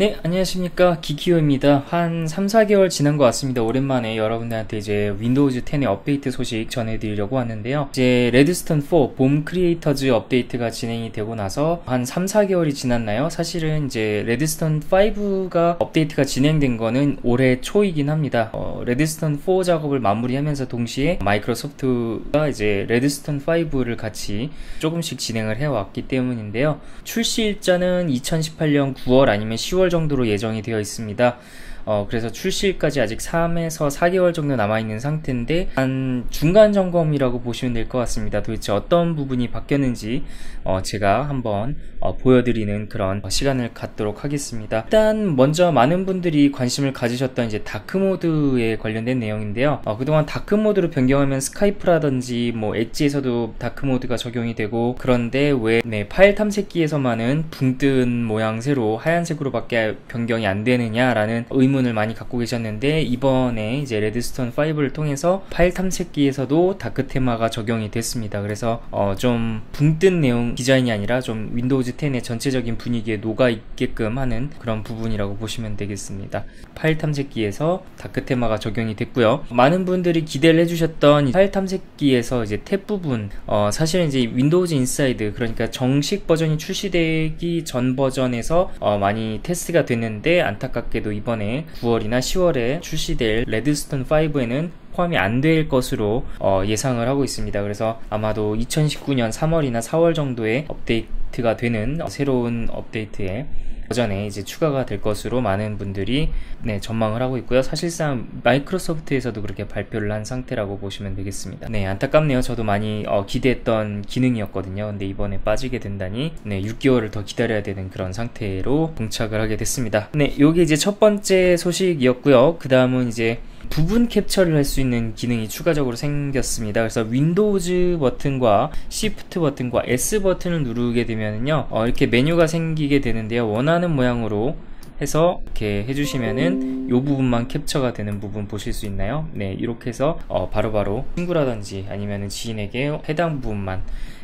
네, 안녕하십니까. 기키오입니다. 한 3, 4개월 지난 것 같습니다. 오랜만에 여러분들한테 이제 윈도우즈 10의 업데이트 소식 전해드리려고 왔는데요. 이제 레드스톤 4 봄 크리에이터즈 업데이트가 진행이 되고 나서 한 3, 4개월이 지났나요? 사실은 이제 레드스톤 5가 업데이트가 진행된 거는 올해 초이긴 합니다. 어, 레드스톤 4 작업을 마무리하면서 동시에 마이크로소프트가 이제 레드스톤 5를 같이 조금씩 진행을 해왔기 때문인데요. 출시 일자는 2018년 9월 아니면 10월 10개월 정도로 예정이 되어 있습니다. 어, 그래서 출시일까지 아직 3에서 4개월 정도 남아있는 상태인데, 한 중간 점검이라고 보시면 될 것 같습니다. 도대체 어떤 부분이 바뀌었는지, 어, 제가 한번 어, 보여드리는 그런 시간을 갖도록 하겠습니다. 일단, 먼저 많은 분들이 관심을 가지셨던 이제 다크모드에 관련된 내용인데요. 어, 그동안 다크모드로 변경하면 스카이프라든지, 뭐, 엣지에서도 다크모드가 적용이 되고, 그런데 왜, 네, 파일 탐색기에서만은 붕 뜬 모양새로 하얀색으로밖에 변경이 안 되느냐라는 의문 의문을 많이 갖고 계셨는데 이번에 이제 레드스톤 5를 통해서 파일 탐색기에서도 다크 테마가 적용이 됐습니다. 그래서 어 좀 붕뜬 내용 디자인이 아니라 좀 윈도우즈 10의 전체적인 분위기에 녹아 있게끔 하는 그런 부분이라고 보시면 되겠습니다. 파일 탐색기에서 다크 테마가 적용이 됐고요. 많은 분들이 기대를 해주셨던 파일 탐색기에서 이제 탭 부분 어 사실은 이제 윈도우즈 인사이드 그러니까 정식 버전이 출시되기 전 버전에서 어 많이 테스트가 됐는데 안타깝게도 이번에 9월이나 10월에 출시될 레드스톤 5에는 포함이 안 될 것으로 어, 예상을 하고 있습니다. 그래서 아마도 2019년 3월이나 4월 정도에 업데이트가 되는 새로운 업데이트에 버전에 이제 추가가 될 것으로 많은 분들이 네, 전망을 하고 있고요. 사실상 마이크로소프트에서도 그렇게 발표를 한 상태라고 보시면 되겠습니다. 네, 안타깝네요. 저도 많이 어, 기대했던 기능이었거든요. 근데 이번에 빠지게 된다니 네, 6개월을 더 기다려야 되는 그런 상태로 봉착을 하게 됐습니다. 네, 요게 이제 첫 번째 소식이었고요. 그 다음은 이제 부분 캡처를 할 수 있는 기능이 추가적으로 생겼습니다. 그래서 윈도우즈 버튼과 Shift 버튼과 S 버튼을 누르게 되면요 어, 이렇게 메뉴가 생기게 되는데요. 원하는 모양으로 해서 이렇게 해주시면은 이 부분만 캡처가 되는 부분 보실 수 있나요? 네, 이렇게 해서 어, 바로바로 친구라든지 아니면 지인에게 해당 부분만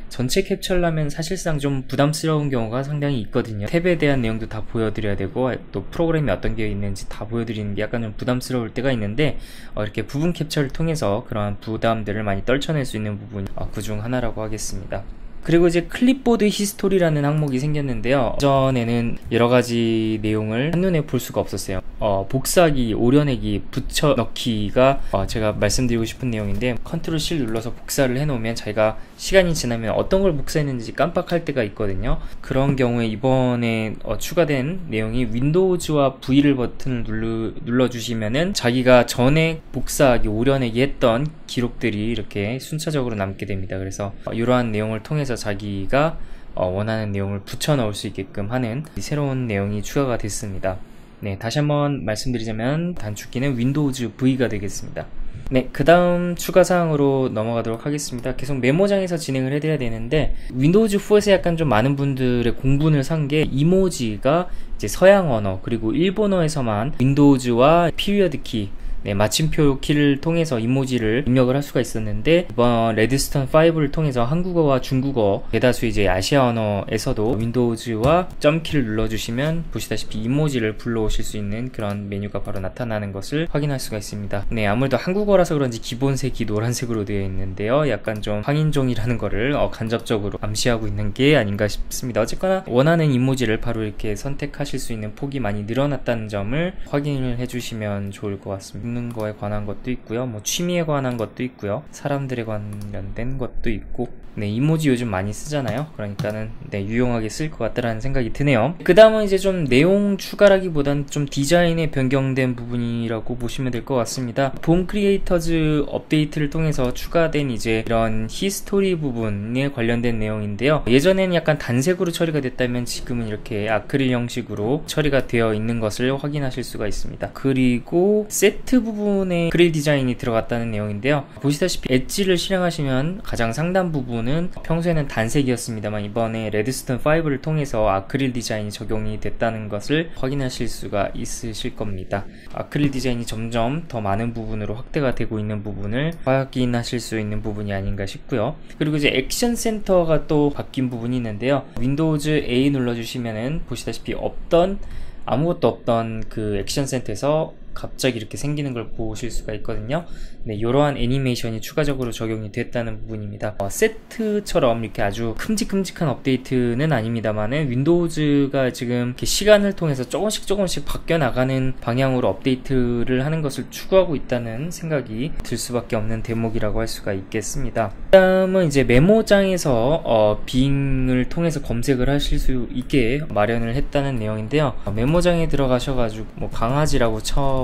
전체 캡처를 하면 사실상 좀 부담스러운 경우가 상당히 있거든요. 탭에 대한 내용도 다 보여드려야 되고 또 프로그램이 어떤 게 있는지 다 보여드리는 게 약간 좀 부담스러울 때가 있는데 어, 이렇게 부분 캡처를 통해서 그러한 부담들을 많이 떨쳐낼 수 있는 부분 어, 그중 하나라고 하겠습니다. 그리고 이제 클립보드 히스토리라는 항목이 생겼는데요. 전에는 여러 가지 내용을 한눈에 볼 수가 없었어요. 어, 복사기, 오려내기, 붙여넣기가 어, 제가 말씀드리고 싶은 내용인데 컨트롤 C 눌러서 복사를 해놓으면 자기가 시간이 지나면 어떤 걸 복사했는지 깜빡할 때가 있거든요. 그런 경우에 이번에 어, 추가된 내용이 윈도우즈와 V를 버튼을 눌러, 눌러주시면은 자기가 전에 복사하기, 오려내기 했던 기록들이 이렇게 순차적으로 남게 됩니다. 그래서 어, 이러한 내용을 통해서 자기가 어, 원하는 내용을 붙여 넣을 수 있게끔 하는 새로운 내용이 추가가 됐습니다. 네, 다시 한번 말씀드리자면 단축키는 윈도우즈 V가 되겠습니다. 네, 그 다음 추가 사항으로 넘어가도록 하겠습니다. 계속 메모장에서 진행을 해드려야 되는데, 윈도우즈 4에서 약간 좀 많은 분들의 공분을 산 게 이모지가 이제 서양 언어, 그리고 일본어에서만 윈도우즈와 피리어드 키, 네, 마침표 키를 통해서 이모지를 입력을 할 수가 있었는데 이번 레드스톤 5를 통해서 한국어와 중국어 대다수 이제 아시아 언어에서도 윈도우즈와 점키를 눌러주시면 보시다시피 이모지를 불러오실 수 있는 그런 메뉴가 바로 나타나는 것을 확인할 수가 있습니다. 네, 아무래도 한국어라서 그런지 기본색이 노란색으로 되어 있는데요. 약간 좀 황인종이라는 거를 어, 간접적으로 암시하고 있는 게 아닌가 싶습니다. 어쨌거나 원하는 이모지를 바로 이렇게 선택하실 수 있는 폭이 많이 늘어났다는 점을 확인을 해주시면 좋을 것 같습니다. 먹는 거에 관한 것도 있고요. 뭐 취미에 관한 것도 있고요. 사람들에 관련된 것도 있고 네, 이모지 요즘 많이 쓰잖아요. 그러니까는 네, 유용하게 쓸 것 같다라는 생각이 드네요. 그 다음은 이제 좀 내용 추가라기보단 좀 디자인에 변경된 부분이라고 보시면 될 것 같습니다. 봄 크리에이터즈 업데이트를 통해서 추가된 이제 이런 히스토리 부분에 관련된 내용인데요. 예전에는 약간 단색으로 처리가 됐다면 지금은 이렇게 아크릴 형식으로 처리가 되어 있는 것을 확인하실 수가 있습니다. 그리고 세트 부분에 그릴 디자인이 들어갔다는 내용인데요. 보시다시피 엣지를 실행하시면 가장 상단 부분 은 평소에는 단색이었습니다만 이번에 레드스톤 5를 통해서 아크릴 디자인이 적용이 됐다는 것을 확인하실 수가 있으실 겁니다. 아크릴 디자인이 점점 더 많은 부분으로 확대가 되고 있는 부분을 확인하실 수 있는 부분이 아닌가 싶고요. 그리고 이제 액션 센터가 또 바뀐 부분이 있는데요. 윈도우즈 A 눌러주시면은 보시다시피 없던 아무것도 없던 그 액션 센터에서 갑자기 이렇게 생기는 걸 보실 수가 있거든요. 네, 이러한 애니메이션이 추가적으로 적용이 됐다는 부분입니다. 어, 세트처럼 이렇게 아주 큼직큼직한 업데이트는 아닙니다만은 윈도우즈가 지금 이렇게 시간을 통해서 조금씩 조금씩 바뀌어 나가는 방향으로 업데이트를 하는 것을 추구하고 있다는 생각이 들 수밖에 없는 대목이라고 할 수가 있겠습니다. 다음은 이제 메모장에서 어, 빙을 통해서 검색을 하실 수 있게 마련을 했다는 내용인데요. 어, 메모장에 들어가셔가지고 뭐 강아지라고 쳐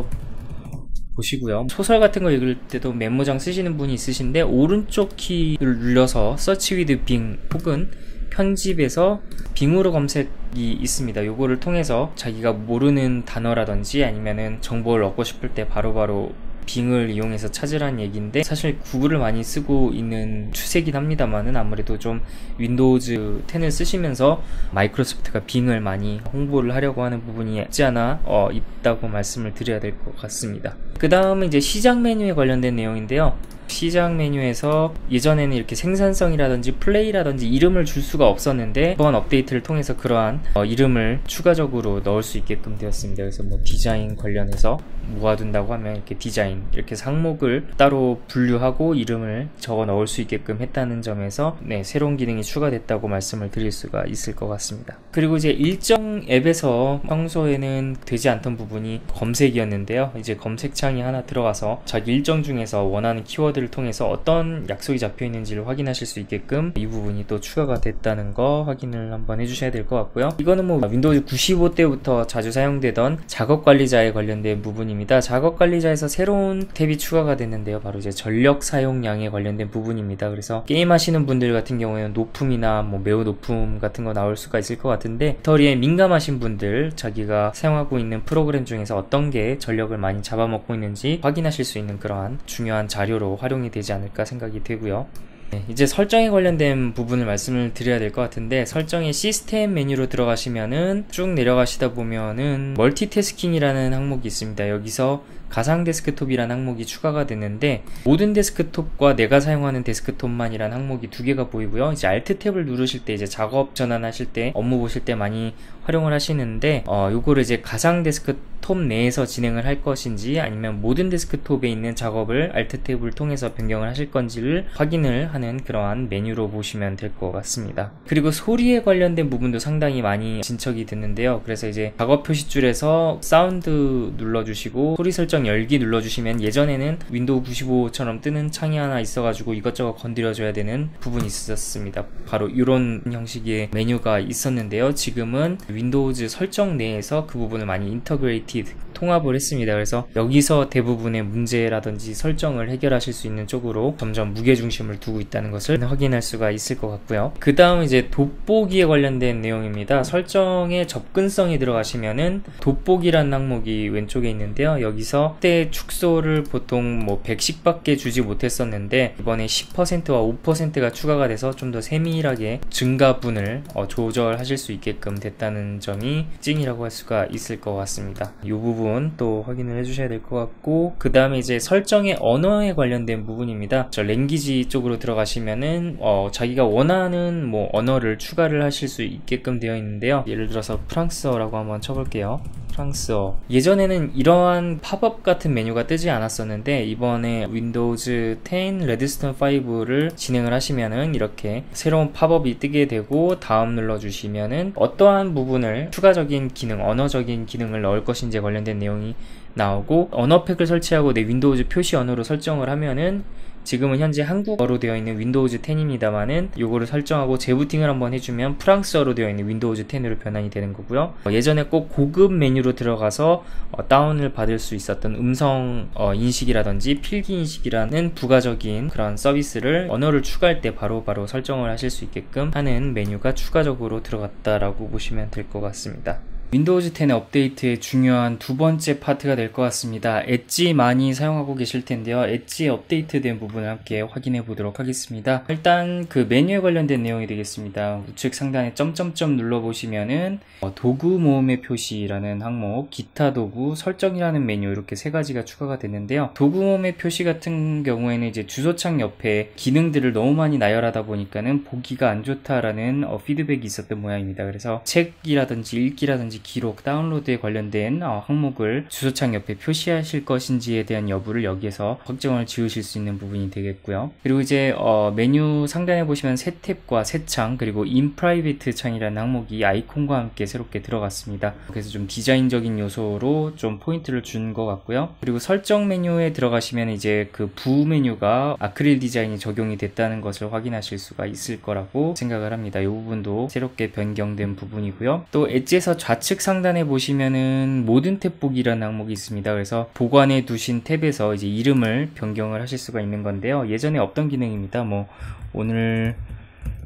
보시고요. 소설 같은 거 읽을 때도 메모장 쓰시는 분이 있으신데 오른쪽 키를 눌러서 서치 위드 빙 혹은 편집에서 빙으로 검색이 있습니다. 요거를 통해서 자기가 모르는 단어라든지 아니면은 정보를 얻고 싶을 때 바로바로 빙을 이용해서 찾으라는 얘기인데 사실 구글을 많이 쓰고 있는 추세긴 합니다만은 아무래도 좀 윈도우즈 10을 쓰시면서 마이크로소프트가 빙을 많이 홍보를 하려고 하는 부분이 있지 않아 어, 있다고 말씀을 드려야 될 것 같습니다. 그 다음은 이제 시장 메뉴에 관련된 내용인데요. 시작 메뉴에서 예전에는 이렇게 생산성이라든지 플레이라든지 이름을 줄 수가 없었는데 이번 업데이트를 통해서 그러한 어, 이름을 추가적으로 넣을 수 있게끔 되었습니다. 그래서 뭐 디자인 관련해서 모아둔다고 하면 이렇게 디자인 이렇게 상목을 따로 분류하고 이름을 적어 넣을 수 있게끔 했다는 점에서 네, 새로운 기능이 추가됐다고 말씀을 드릴 수가 있을 것 같습니다. 그리고 이제 일정 앱에서 평소에는 되지 않던 부분이 검색이었는데요. 이제 검색창이 하나 들어가서 자기 일정 중에서 원하는 키워드 를 통해서 어떤 약속이 잡혀 있는지를 확인하실 수 있게끔 이 부분이 또 추가가 됐다는 거 확인을 한번 해주셔야 될 것 같고요. 이거는 뭐 윈도우즈 95 때부터 자주 사용되던 작업 관리자에 관련된 부분입니다. 작업 관리자에서 새로운 탭이 추가가 됐는데요. 바로 이제 전력 사용량에 관련된 부분입니다. 그래서 게임 하시는 분들 같은 경우에는 높음이나 뭐 매우 높음 같은 거 나올 수가 있을 것 같은데 배터리에 민감하신 분들 자기가 사용하고 있는 프로그램 중에서 어떤 게 전력을 많이 잡아먹고 있는지 확인하실 수 있는 그러한 중요한 자료로 활용이 되지 않을까 생각이 되고요. 네, 이제 설정에 관련된 부분을 말씀을 드려야 될 것 같은데 설정의 시스템 메뉴로 들어가시면은 쭉 내려가시다 보면은 멀티태스킹이라는 항목이 있습니다. 여기서 가상 데스크톱이라는 항목이 추가가 됐는데 모든 데스크톱과 내가 사용하는 데스크톱만이라는 항목이 두 개가 보이고요. 이제 Alt 탭을 누르실 때 이제 작업 전환하실 때 업무 보실 때 많이 활용을 하시는데 어 요거를 이제 가상 데스크톱 내에서 진행을 할 것인지 아니면 모든 데스크톱에 있는 작업을 Alt 탭을 통해서 변경을 하실 건지를 확인을 하는 그러한 메뉴로 보시면 될 것 같습니다. 그리고 소리에 관련된 부분도 상당히 많이 진척이 됐는데요. 그래서 이제 작업 표시줄에서 사운드 눌러주시고 소리 설정 열기 눌러주시면 예전에는 윈도우 95처럼 뜨는 창이 하나 있어가지고 이것저것 건드려줘야 되는 부분이 있었습니다. 바로 이런 형식의 메뉴가 있었는데요. 지금은 윈도우즈 설정 내에서 그 부분을 많이 인터그레이티드 통합을 했습니다. 그래서 여기서 대부분의 문제라든지 설정을 해결하실 수 있는 쪽으로 점점 무게중심을 두고 있다는 것을 확인할 수가 있을 것 같고요. 그 다음 이제 돋보기에 관련된 내용입니다. 설정에 접근성이 들어가시면은 돋보기라는 항목이 왼쪽에 있는데요. 여기서 때 축소를 보통 뭐 100씩밖에 주지 못했었는데 이번에 10%와 5%가 추가가 돼서 좀 더 세밀하게 증가분을 어, 조절하실 수 있게끔 됐다는 점이 찡이라고 할 수가 있을 것 같습니다. 이 부분 또 확인을 해주셔야 될 것 같고 그 다음에 이제 설정의 언어에 관련된 부분입니다. 저 랭귀지 쪽으로 들어가시면은 어, 자기가 원하는 뭐 언어를 추가를 하실 수 있게끔 되어 있는데요. 예를 들어서 프랑스어라고 한번 쳐볼게요. 프랑스어. 예전에는 이러한 팝업 같은 메뉴가 뜨지 않았었는데 이번에 윈도우즈 10 레드스톤 5를 진행을 하시면은 이렇게 새로운 팝업이 뜨게 되고 다음 눌러주시면은 어떠한 부분을 추가적인 기능, 언어적인 기능을 넣을 것인지에 관련된 내용이 나오고 언어팩을 설치하고 내 윈도우즈 표시 언어로 설정을 하면은 지금은 현재 한국어로 되어 있는 윈도우즈 10입니다만은 요거를 설정하고 재부팅을 한번 해주면 프랑스어로 되어 있는 윈도우즈 10으로 변환이 되는 거고요. 어, 예전에 꼭 고급 메뉴로 들어가서 어, 다운을 받을 수 있었던 음성 어, 인식이라든지 필기 인식이라는 부가적인 그런 서비스를 언어를 추가할 때 바로바로 바로 설정을 하실 수 있게끔 하는 메뉴가 추가적으로 들어갔다라고 보시면 될 것 같습니다. 윈도우즈 10의 업데이트의 중요한 두 번째 파트가 될 것 같습니다. 엣지 많이 사용하고 계실 텐데요. 엣지 업데이트된 부분을 함께 확인해 보도록 하겠습니다. 일단 그 메뉴에 관련된 내용이 되겠습니다. 우측 상단에 점점점 눌러보시면은 어, 도구 모음의 표시라는 항목, 기타 도구, 설정이라는 메뉴 이렇게 세 가지가 추가가 됐는데요. 도구 모음의 표시 같은 경우에는 이제 주소창 옆에 기능들을 너무 많이 나열하다 보니까는 보기가 안 좋다라는 어, 피드백이 있었던 모양입니다. 그래서 책이라든지 읽기라든지 기록, 다운로드에 관련된 어, 항목을 주소창 옆에 표시하실 것인지에 대한 여부를 여기에서 확정을 지으실 수 있는 부분이 되겠고요. 그리고 이제 어, 메뉴 상단에 보시면 새 탭과 새 창 그리고 private 창이라는 항목이 아이콘과 함께 새롭게 들어갔습니다. 그래서 좀 디자인적인 요소로 좀 포인트를 준 것 같고요. 그리고 설정 메뉴에 들어가시면 이제 그 부 메뉴가 아크릴 디자인이 적용이 됐다는 것을 확인하실 수가 있을 거라고 생각을 합니다. 이 부분도 새롭게 변경된 부분이고요. 또 엣지에서 좌측 상단에 보시면은 모든 탭 보기라는 항목이 있습니다. 그래서 보관해 두신 탭에서 이제 이름을 변경을 하실 수가 있는 건데요. 예전에 없던 기능입니다. 뭐 오늘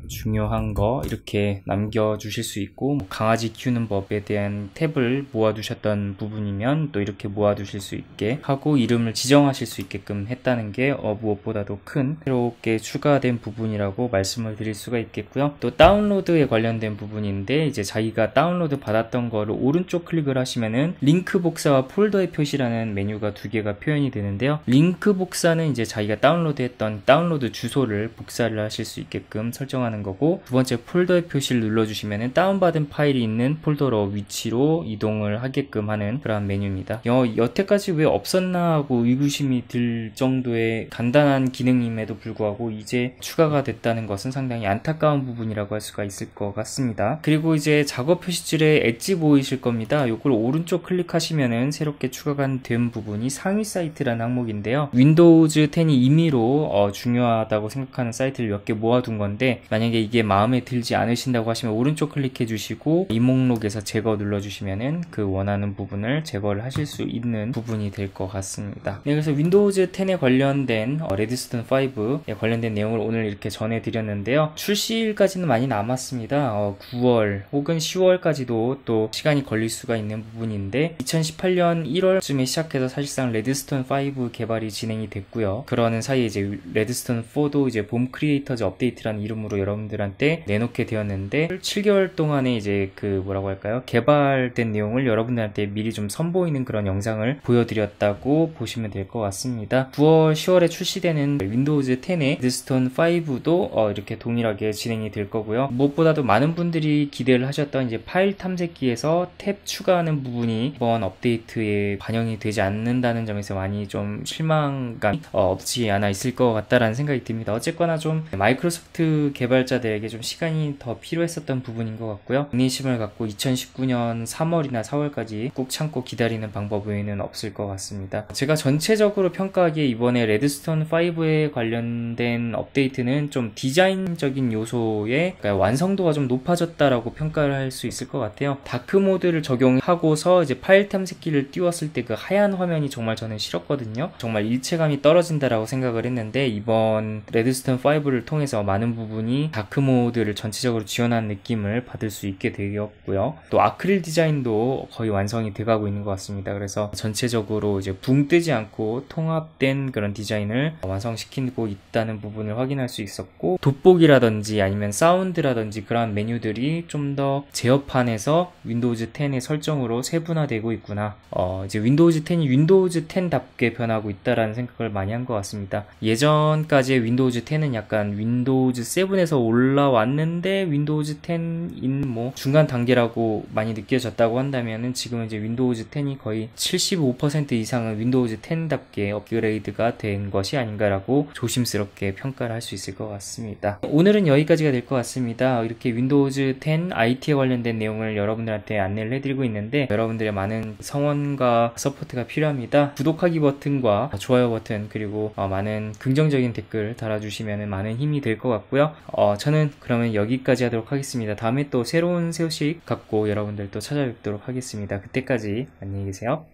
중요한 거 이렇게 남겨주실 수 있고 뭐 강아지 키우는 법에 대한 탭을 모아두셨던 부분이면 또 이렇게 모아두실 수 있게 하고 이름을 지정하실 수 있게끔 했다는 게 어, 무엇보다도 큰 새롭게 추가된 부분이라고 말씀을 드릴 수가 있겠고요. 또 다운로드에 관련된 부분인데 이제 자기가 다운로드 받았던 거를 오른쪽 클릭을 하시면은 링크 복사와 폴더의 표시라는 메뉴가 두 개가 표현이 되는데요. 링크 복사는 이제 자기가 다운로드했던 다운로드 주소를 복사를 하실 수 있게끔 설정하는 하는 거고 두 번째 폴더의 표시를 눌러주시면 다운받은 파일이 있는 폴더로 위치로 이동을 하게끔 하는 그런 메뉴입니다. 여, 여태까지 왜 없었나 하고 의구심이 들 정도의 간단한 기능임에도 불구하고 이제 추가가 됐다는 것은 상당히 안타까운 부분이라고 할 수가 있을 것 같습니다. 그리고 이제 작업 표시줄에 엣지 보이실 겁니다. 이걸 오른쪽 클릭하시면은 새롭게 추가가 된 부분이 상위 사이트라는 항목인데요. 윈도우즈 10이 임의로 어, 중요하다고 생각하는 사이트를 몇 개 모아둔 건데 만약 만약에 이게 마음에 들지 않으신다고 하시면 오른쪽 클릭해 주시고 이 목록에서 제거 눌러 주시면은 그 원하는 부분을 제거를 하실 수 있는 부분이 될 것 같습니다. 네, 그래서 윈도우즈 10에 관련된 어, 레드스톤 5에 관련된 내용을 오늘 이렇게 전해 드렸는데요. 출시일까지는 많이 남았습니다. 어, 9월 혹은 10월까지도 또 시간이 걸릴 수가 있는 부분인데 2018년 1월쯤에 시작해서 사실상 레드스톤 5 개발이 진행이 됐고요. 그러는 사이에 이제 레드스톤 4도 이제 봄 크리에이터즈 업데이트라는 이름으로 여러 여러분들한테 내놓게 되었는데 7개월 동안에 이제 그 뭐라고 할까요? 개발된 내용을 여러분들한테 미리 좀 선보이는 그런 영상을 보여드렸다고 보시면 될 것 같습니다. 9월, 10월에 출시되는 윈도우즈 10의 드스톤 5도 어 이렇게 동일하게 진행이 될 거고요. 무엇보다도 많은 분들이 기대를 하셨던 이제 파일 탐색기에서 탭 추가하는 부분이 이번 업데이트에 반영이 되지 않는다는 점에서 많이 좀 실망감이 어 없지 않아 있을 것 같다라는 생각이 듭니다. 어쨌거나 좀 마이크로소프트 개발 개발자들에게 좀 시간이 더 필요했었던 부분인 것 같고요. 인내심을 갖고 2019년 3월이나 4월까지 꾹 참고 기다리는 방법 외에는 없을 것 같습니다. 제가 전체적으로 평가하기에 이번에 레드스톤 5에 관련된 업데이트는 좀 디자인적인 요소의 그러니까 완성도가 좀 높아졌다라고 평가를 할 수 있을 것 같아요. 다크 모드를 적용하고서 이제 파일 탐색기를 띄웠을 때 그 하얀 화면이 정말 저는 싫었거든요. 정말 일체감이 떨어진다라고 생각을 했는데 이번 레드스톤 5를 통해서 많은 부분이 다크 모드를 전체적으로 지원한 느낌을 받을 수 있게 되었고요. 또 아크릴 디자인도 거의 완성이 돼가고 있는 것 같습니다. 그래서 전체적으로 이제 붕 뜨지 않고 통합된 그런 디자인을 완성시키고 있다는 부분을 확인할 수 있었고 돋보기라든지 아니면 사운드라든지 그런 메뉴들이 좀 더 제어판에서 윈도우즈 10의 설정으로 세분화되고 있구나. 어, 이제 윈도우즈 10이 윈도우즈 10답게 변하고 있다라는 생각을 많이 한 것 같습니다. 예전까지의 윈도우즈 10은 약간 윈도우즈 7에서 에서 올라왔는데 윈도우즈 10인 뭐 중간 단계라고 많이 느껴졌다고 한다면은 지금은 이제 윈도우즈 10이 거의 75% 이상은 윈도우즈 10답게 업그레이드가 된 것이 아닌가라고 조심스럽게 평가를 할 수 있을 것 같습니다. 오늘은 여기까지가 될 것 같습니다. 이렇게 윈도우즈 10 IT에 관련된 내용을 여러분들한테 안내를 해드리고 있는데 여러분들의 많은 성원과 서포트가 필요합니다. 구독하기 버튼과 좋아요 버튼 그리고 어, 많은 긍정적인 댓글 달아주시면 많은 힘이 될 것 같고요. 어, 어, 저는 그러면 여기까지 하도록 하겠습니다. 다음에 또 새로운 소식 갖고 여러분들 또 찾아뵙도록 하겠습니다. 그때까지 안녕히 계세요.